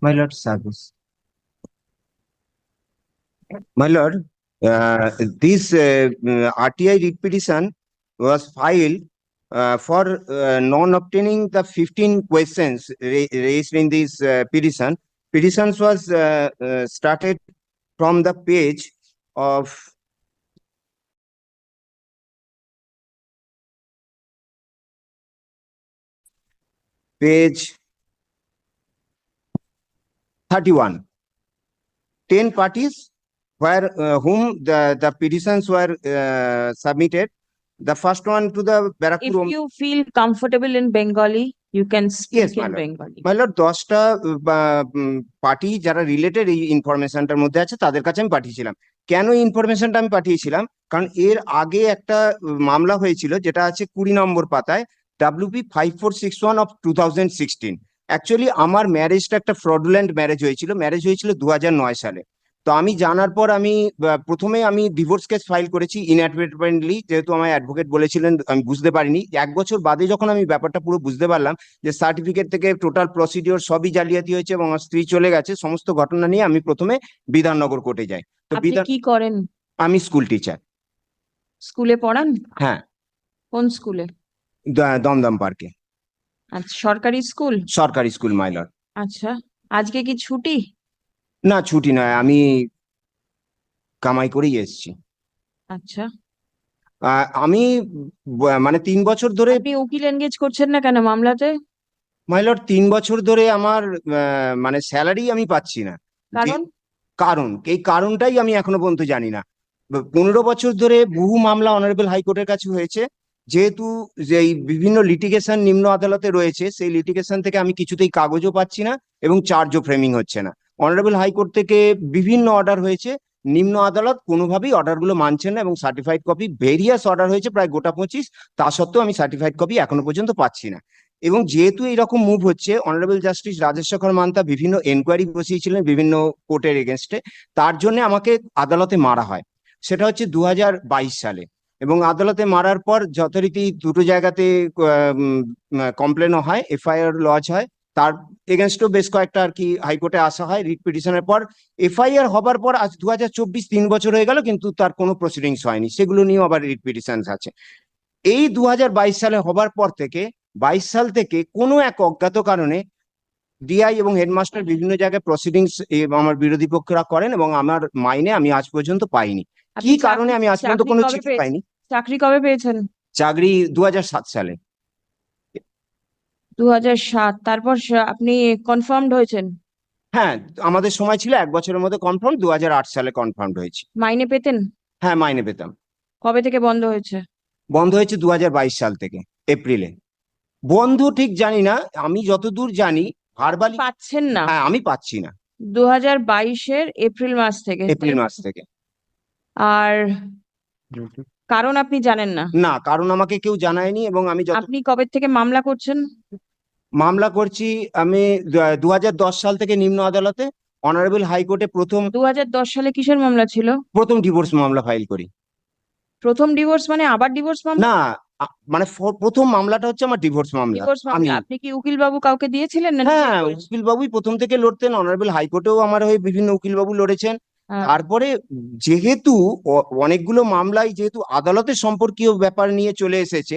My lord, service. My lord, uh, this uh, uh, RTI writ petition was filed uh, for uh, non-obtaining the fifteen questions ra- raised in this uh, petition. Petitions was uh, uh, started from the page of page thirty-one. Ten parties where uh, whom the the petitions were uh, submitted. The first one to the If you feel comfortable in Bengali, you can speak my in. Bengali. My lord, দশটা party যারা related এই ইনফরমেশনটার মধ্যে আছে তাদের কাছে আমি পাঠিয়েছিলাম কেন ইনফরমেশনটা আমি পাঠিয়েছিলাম কারণ এর আগে একটা উম, মামলা হয়েছিল যেটা আছে কুড়ি নম্বর পাতায় WP five four six one of two thousand sixteen actually আমার ম্যারেজটা একটা ফ্রডুল্যান্ড ম্যারেজ হয়েছিল। ম্যারেজ হয়েছিল দু সালে। তো আমি জানার পর আমি প্রথমে আমি ডিভোর্স কেস ফাইল করেছি ইনঅ্যাডভার্টেন্টলি যেহেতু আমার অ্যাডভোকেট বলেছিলেন আমি বুঝতে পারিনি। এক বছর বাদে যখন আমি ব্যাপারটা পুরো বুঝতে পারলাম যে সার্টিফিকেট থেকে টোটাল প্রসিডিওর সবই জালিয়াতি হয়েছে এবং আমার স্ত্রী চলে গেছে সমস্ত ঘটনা নিয়ে আমি প্রথমে বিধাননগর কোর্টে যাই। তো বিধান কি করেন? আমি স্কুল টিচার স্কুলে পড়ান? হ্যাঁ। কোন স্কুলে? দমদম পার্কে আচ্ছা সরকারি স্কুল? সরকারি স্কুল মাইলর আচ্ছা আজকে কি ছুটি? না ছুটি নয় আমি কামাই করেই এসেছি। আচ্ছা। আহ, আমি ব- মানে তিন বছর ধরে আপনি উকিল এনগেজ করছেন না কেন মামলাতে? মাইলর তিন বছর ধরে আমার আহ, মানে স্যালারি আমি পাচ্ছি না। যে- কারণ কারণ? এই কারণটাই আমি এখনও পর্যন্ত জানি না। ব- পনেরো বছর ধরে বহু মামলা অনারেবল হাইকোর্টের কাছে হয়েছে। যেহেতু যে বিভিন্ন লিটিগেশন নিম্ন আদালতে রয়েছে, সেই লিটিগেশন থেকে আমি কিছুতেই কাগজও পাচ্ছি না এবং চার্জও ফ্রেমিং হচ্ছে না। অনারেবল হাইকোর্ট থেকে বিভিন্ন অর্ডার হয়েছে। নিম্ন আদালত কোনোভাবেই অর্ডারগুলো মানছে না এবং সার্টিফাইড কপি ভেরিয়াস অর্ডার হয়েছে, প্রায় গোটা পঁচিশ। তা সত্ত্বেও আমি সার্টিফাইড কপি এখনও পর্যন্ত পাচ্ছি না। এবং যেহেতু এইরকম মুভ হচ্ছে অনারেবল জাস্টিস রাজেশ শেখর মান্তা বিভিন্ন এনকোয়ারি বসিয়েছিলেন বিভিন্ন কোর্টের এগেনস্টে তার জন্য আমাকে আদালতে মারা হয়। সেটা হচ্ছে দু হাজার বাইশ সালে। এবং আদালতে মারার পর যথারীতি দুটো জায়গাতে কমপ্লেনও হয় এফআইআর লজ হয়। তার এগেনস্টও বেশ কয়েকটা আর কি হাইকোর্টে আসা হয় রিট পিটিশনের পর। এফআইআর হবার পর আজ দু হাজার চব্বিশ তিন বছর হয়ে গেল, কিন্তু তার কোনো প্রসিডিংস হয়নি। সেগুলো নিয়েও আবার রিট পিটিশনস আছে। এই দু হাজার বাইশ সালে হবার পর থেকে, বাইশ সাল থেকে কোনো এক অজ্ঞাত কারণে ডিআই এবং হেডমাস্টার বিভিন্ন জায়গায় প্রসিডিংস আমার বিরোধী পক্ষরা করেন এবং আমার মাইনে আমি আজ পর্যন্ত পাইনি কি কারণে আমি আজ পর্যন্ত কোনো চিঠি? পাইনি চাকরি কবে পেয়েছেন? চাকরি দু সাত সালে দু হাজার সাত তারপর আপনি কনফার্মড হয়েছেন হ্যাঁ আমাদের সময় ছিল এক বছরের মধ্যে কনফার্ম দু আট সালে কনফার্ম হয়েছে মাইনে পেতেন? হ্যাঁ মাইনে পেতাম কবে থেকে বন্ধ হয়েছে? বন্ধ হয়েছে দু হাজার বাইশ সাল থেকে এপ্রিলে বন্ধু ঠিক জানি না আমি যতদূর জানি ভার্বালি পাচ্ছেন না। হ্যাঁ আমি পাচ্ছি না। দু হাজার বাইশের এপ্রিল মাস থেকে এপ্রিল মাস থেকে। আর কারণ আপনি জানেন না। না কারণ আমাকে কেউ জানায়নি এবং আমি যত আপনি কবে থেকে মামলা করছেন? মামলা করছি আমি দু দশ সাল থেকে নিম্ন আদালতে অনারেবল হাইকোর্টে প্রথম দু হাজার দশ সালে কিসের মামলা ছিল? প্রথম ডিভোর্স মামলা ফাইল করি। প্রথম ডিভোর্স মানে আবার ডিভোর্স মামলা? না মানে প্রথম মামলাটা হচ্ছে আমার ডিভোর্স মামলা। আমি আপনি কি উকিল বাবু কাউকে দিয়েছিলেন না হ্যাঁ উকিল বাবুই প্রথম থেকে লড়তেন অনারেবল হাইকোর্টেও আমার হয়ে বিভিন্ন উকিল বাবু লড়েছেন। হ্যাঁ। তারপরে যেহেতু অনেকগুলো মামলায় যেহেতু আদালতের সম্পর্কীয় ব্যাপার নিয়ে চলে এসেছে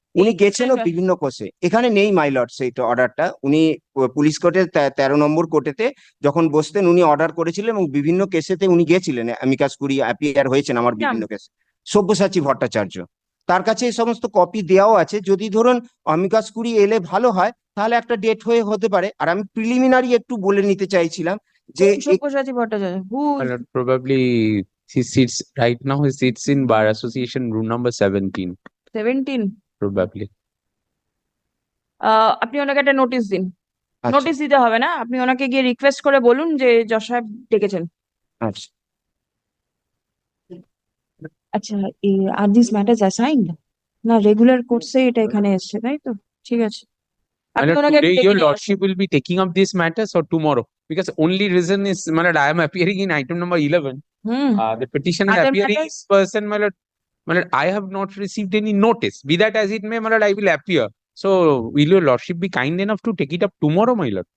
উনি এই গেছেনও বিভিন্ন কোর্সে এখানে নেই মাইলট সেইটা অর্ডারটা। উনি পুলিশ কোর্টের তে- তেরো নম্বর কোর্টেতে যখন বসতেন উনি অর্ডার করেছিলেন এবং বিভিন্ন কেসেতে উনি গেছিলেন অ্যামিকাস কুরি অ্যাপিয়ার হয়েছেন আমার বিভিন্ন কেসে। সব্যসাচী ভট্টাচার্য। তার কাছে এই সমস্ত কপি দেওয়াও আছে। যদি ধরুন অমিকাস কুরি এলে ভালো হয় তাহলে একটা ডেট হয়ে হতে পারে। আর আমি প্রিলিমিনারি একটু বলে নিতে চাইছিলাম যে Sabyasachi Bhattacharya? Probably he sits right now. He sits in bar association room number seventeen, seventeen probably আপনি ওনাকে একটা নোটিশ দিন। নোটিশ দিতে হবে না। আপনি ওনাকে গিয়ে রিকোয়েস্ট করে বলুন যে যশ সাহেব ডেকেছেন। আচ্ছা। আচ্ছা আর দিস ম্যাটার্স অ্যাসাইন্ড না রেগুলার কোর্সে এটা এখানে এসেছে তাই তো? ঠিক আছে। আপনি ওনাকে ডেকে ইওর অনলি রিজন ইজ মানে I in item number 11 hmm. The petition মানে মানে I have not received any notice be that as it may মানে I will appear so will your lordship be kind enough to take it up tomorrow my lord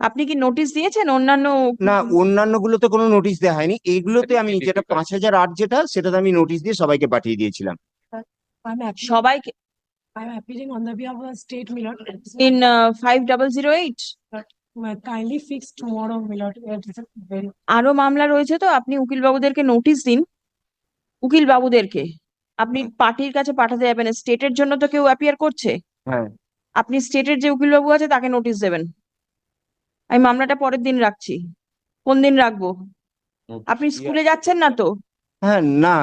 আপনি কি notice দিয়েছেন? অন্যান্য না অন্যান্য গুলোতে কোনো নোটিস দেয়া হয়নি। এইগুলোতে আমি যেটা পাঁচ হাজার আট যেটা সেটাতে আমি নোটিস দিয়ে সবাইকে পাঠিয়ে দিয়েছিলাম। সবাইকে I am appearing on the behalf of আরও মামলা রয়েছে তো আপনি উকিল বাবুদেরকে নোটিশ দিন। উকিল বাবুদেরকে আপনি পার্টির কাছে পাঠাতে যাবেন স্টেটের জন্য তো কেউ অ্যাপিয়ার করছে। হ্যাঁ। আপনি স্টেটের যে উকিল বাবু আছে তাকে নোটিশ দেবেন। আমি মামলাটা পরের দিন রাখছি। কোন দিন রাখব? আপনি স্কুলে যাচ্ছেন না তো? হ্যাঁ না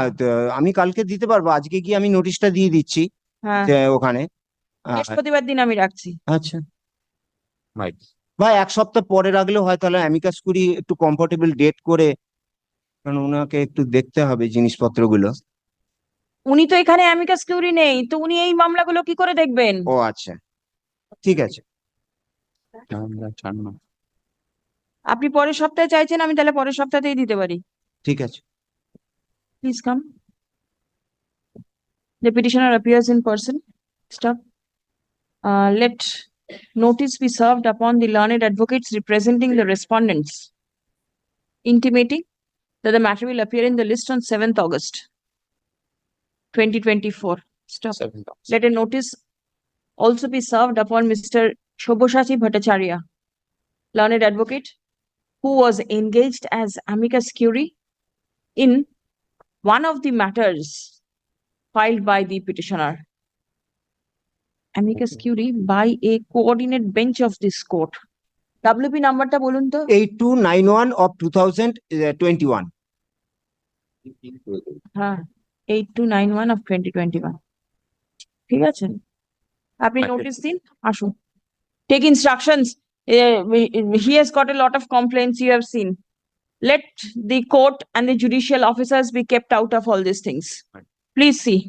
আমি কালকে দিতে পারব। আজকে গিয়ে আমি নোটিশটা দিয়ে দিচ্ছি হ্যাঁ। ওখানে। বৃহস্পতিবার দিন আমি রাখছি। আচ্ছা। ভাই এক সপ্তাহ পরে রাখলেও হয় তাহলে অ্যামিকাস কুরি একটু কমফোর্টেবল ডেট করে কারণ ওনাকে একটু দেখতে হবে জিনিসপত্রগুলো। উনি তো এখানে অ্যামিকাস কিউরি নেই তো উনি এই মামলাগুলো কি করে দেখবেন? ও আচ্ছা। ঠিক আছে। আপনি পরের সপ্তাহে চাইছেন আমি তাহলে পরের সপ্তাহতেই দিতে পারি। ঠিক আছে। Please come the petitioner appears in person stop let notice be served upon the learned advocates representing the respondents intimating that the matter will appear in the list on seventh August, twenty twenty-four. Stop. Seven. Let a notice also be served upon Mr. Shoboshachi Bhattacharya, learned advocate, who was engaged as amicus curiae in one of the matters filed by the petitioner. Amicus curiae by a coordinate bench of this court. WP নাম্বারটা বলুন তো। Eight two nine one of two thousand twenty one হ্যাঁ eight two nine one of twenty twenty one ঠিক আছে? আপনি. Notice দিন আসুন। Take instructions he has got a lot of complaints you have seen let the court and the judicial officers be kept out of all these things Right. please see